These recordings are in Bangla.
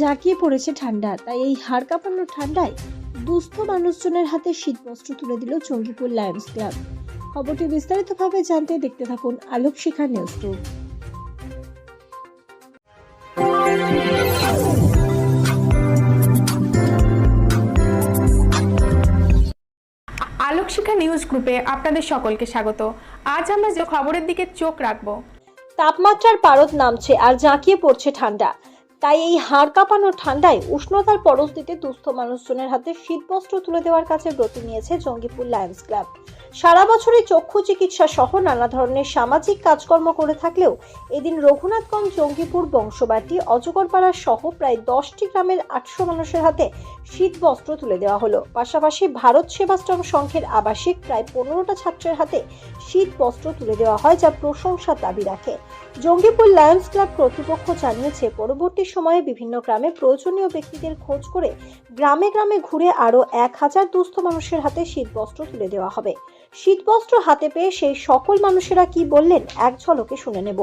জাঁকিয়ে পড়েছে ঠান্ডা। তাই এই হাড় কাঁপানো ঠান্ডায় দুস্থ মানুষজনের হাতে শীতবস্ত্র তুলে দিল জঙ্গিপুর লায়ন্স ক্লাব খবরটি বিস্তারিতভাবে জানতে দেখতে থাকুন Alokshikha news group Alokshikha news গ্রুপে আপনাদের সকলকে স্বাগত। আজ আমরা যে খবরের দিকে চোখ রাখব। তাপমাত্রার পারদ নামছে আর জাঁকিয়ে পড়ছে ঠান্ডা। তাই এই হাড় কাঁপানো ঠান্ডায় উষ্ণতার পরশ দিতে দুস্থ মানুষজনের হাতে শীতবস্ত্র তুলে দেওয়ার কাছে ব্রতী নিয়েছে জঙ্গিপুর লায়ন্স ক্লাব। সারা বছরই চক্ষু চিকিৎসা সহ নানা ধরনের সামাজিক কাজকর্ম করে থাকলেও এদিন রঘুনাথগঞ্জ জঙ্গিপুর বংশবাটি অজগরপাড়া সহ প্রায় দশটি গ্রামের আটশো মানুষের হাতে শীতবস্ত্র তুলে দেওয়া হলো। পাশাপাশি ভারত সেবাশ্রম সংঘের আবাসিক প্রায় পনেরোটা ছাত্রের হাতে শীত বস্ত্র তুলে দেওয়া হয় যা প্রশংসার দাবি রাখে। জঙ্গিপুর লায়ন্স ক্লাব কর্তৃপক্ষ জানিয়েছে, পরবর্তী সময়ে বিভিন্ন গ্রামে প্রয়োজনীয় ব্যক্তিদের খোঁজ করে গ্রামে গ্রামে ঘুরে আরও এক হাজার দুস্থ মানুষের হাতে শীতবস্ত্র তুলে দেওয়া হবে। শীতবস্ত্র হাতে পেয়ে সেই সকল মানুষেরা কি বললেন এক ঝলকে শুনে নেব।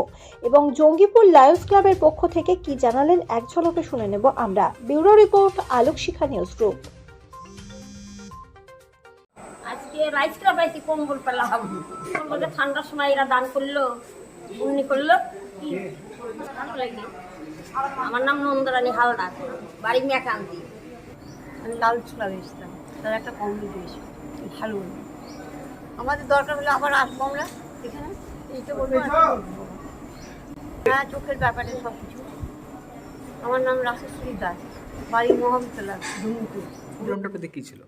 এবং জঙ্গিপুর লায়ন্স ক্লাবের পক্ষ থেকে কি জানালেন এক ঝলকে শুনে নেব আমরা। Bureau report Alokshikha news group. আজকে রাইস ক্লাব আইছি কম্বল পেলাম। ঠান্ডার সময় এরা দান করল উন্নি করল। আমার নাম নন্দরানী হালদার। বাড়ি মেকান্তি আমি লাল ছোলা বেচতাম। তার একটা কমপ্লিট হয়েছে ভালো আমাদের দরকার হলে আবার আসব আমরা এখানে। বলব? হ্যাঁ চোখের ব্যাপারে সব কিছু আমার নাম রাশেশ্বরী দাস। বাড়ি মহাবিদ্যালয় ধুমপুর প্রোগ্রামটা পেতে কি ছিল?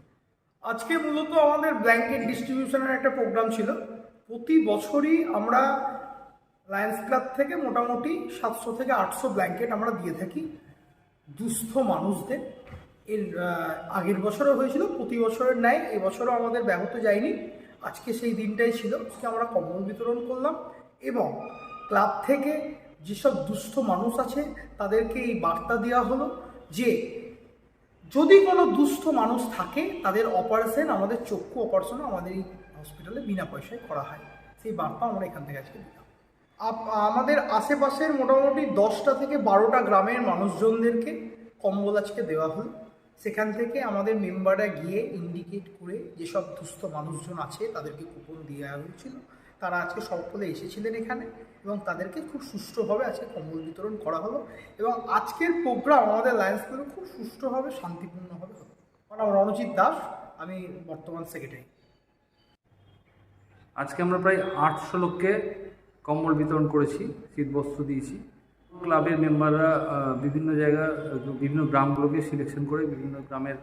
আজকে মূলত আমাদের ব্ল্যাঙ্কেট ডিস্ট্রিবিউশনের একটা প্রোগ্রাম ছিল। প্রতি বছরই আমরা লায়ন্স ক্লাব থেকে মোটামুটি সাতশো থেকে আটশো ব্ল্যাঙ্কেট আমরা দিয়ে থাকি দুস্থ মানুষদের। এর আগের বছরও হয়েছিল, প্রতি বছরের ন্যায় এবছরও আমাদের ব্যাহত যায়নি। আজকে সেই দিনটাই ছিল, আজকে আমরা কম্বল বিতরণ করলাম এবং ক্লাব থেকে যেসব দুস্থ মানুষ আছে তাদেরকে এই বার্তা দেওয়া হলো যে, যদি কোনো দুস্থ মানুষ থাকে, তাদের অপারেশন আমাদের চক্ষু অপারেশন আমাদের এই হসপিটালে বিনা পয়সায় করা হয়। সেই বার্তা আমরা এখান থেকে আজকে দিলাম। আমাদের আশেপাশের মোটামুটি দশটা থেকে বারোটা গ্রামের মানুষজনদেরকে কম্বল আজকে দেওয়া হলো। সেখান থেকে আমাদের মেম্বাররা গিয়ে ইন্ডিকেট করে যেসব দুস্থ মানুষজন আছে, তাদেরকে কুপন দেওয়া হয়েছিল। তারা আজকে সকলে এসেছিলেন এখানে এবং তাদেরকে খুব সুষ্ঠুভাবে আজকে কম্বল বিতরণ করা হলো এবং আজকের প্রোগ্রাম আমাদের লায়ন্স ক্লাবে খুব সুষ্ঠুভাবে, শান্তিপূর্ণভাবে হলো আমার নাম রণজিৎ দাস, আমি বর্তমান সেক্রেটারি আজকে আমরা প্রায় আটশো লোককে কম্বল বিতরণ করেছি শীতবস্ত্র দিয়েছি। ক্লাবের মেম্বাররা বিভিন্ন জায়গা, বিভিন্ন গ্রামগুলোকে সিলেকশন করে, বিভিন্ন গ্রামের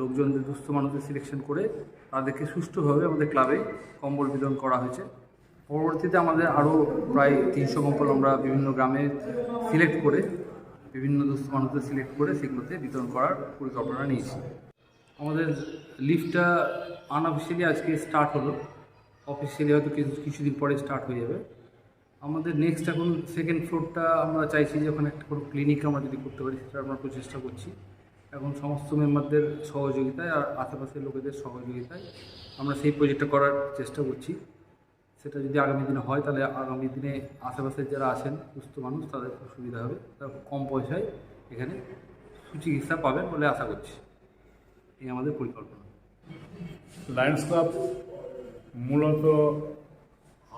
লোকজনদের দুস্থ মানুষদের সিলেকশন করে তাদেরকে সুষ্ঠুভাবে আমাদের ক্লাবে কম্বল বিতরণ করা হয়েছে। পরবর্তীতে আমাদের আরও প্রায় তিনশো কম্বল আমরা বিভিন্ন গ্রামে সিলেক্ট করে, বিভিন্ন দুস্থ মানুষদের সিলেক্ট করে সেগুলোতে বিতরণ করার পরিকল্পনা নিয়েছি। আমাদের লিফটটা আনঅফিসিয়ালি আজকে স্টার্ট হলো। অফিসিয়ালি হয়তো কিছু কিছুদিন পরে স্টার্ট হয়ে যাবে। আমাদের নেক্সট এখন সেকেন্ড ফ্লোরটা আমরা চাইছি যে ওখানে একটা কোনো ক্লিনিক আমরা যদি করতে পারি সেটা আমরা প্রচেষ্টা করছি। এখন সমস্ত মেম্বারদের সহযোগিতায় আর আশেপাশের লোকেদের সহযোগিতায় আমরা সেই প্রজেক্টটা করার চেষ্টা করছি। সেটা যদি আগামী দিনে হয়, তাহলে আগামী দিনে আশেপাশের যারা আছেন, সুস্থ মানুষ, তাদের খুব সুবিধা হবে। তারা খুব কম পয়সায় এখানে সুচিকিৎসা পাবেন বলে আশা করছি। এই আমাদের পরিকল্পনা। লায়ন্স ক্লাব মূলত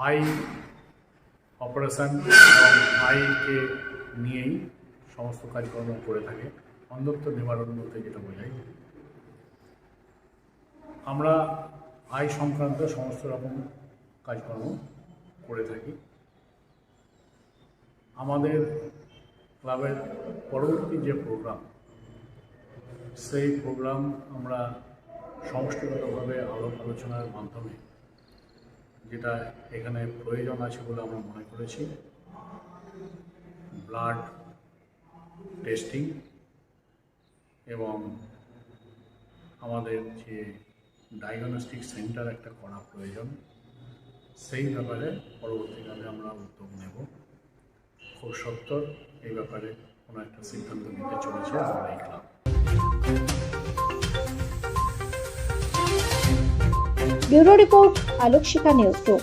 আই অপারেশন এবং আইকে নিয়েই সমস্ত কাজকর্ম করে থাকে। অন্ধত্ব নিবারণ বলতে যেটা বোঝায়। আমরা আই সংক্রান্ত সমস্ত রকম কাজকর্ম করে থাকি। আমাদের ক্লাবের পরবর্তী যে প্রোগ্রাম, সেই প্রোগ্রাম আমরা সমষ্টিগতভাবে আলোক আলোচনার মাধ্যমে যেটা এখানে প্রয়োজন আছে বলে আমরা মনে করেছি। ব্লাড টেস্টিং এবং আমাদের যে ডায়াগনস্টিক সেন্টার একটা করা প্রয়োজন, সেই ব্যাপারে পরবর্তীকালে আমরা উদ্যোগ নেব। খুব সত্তর, এই ব্যাপারে কোনো একটা সিদ্ধান্ত নিতে চলেছে আমরা এই club. Bureau report Alokshikha news group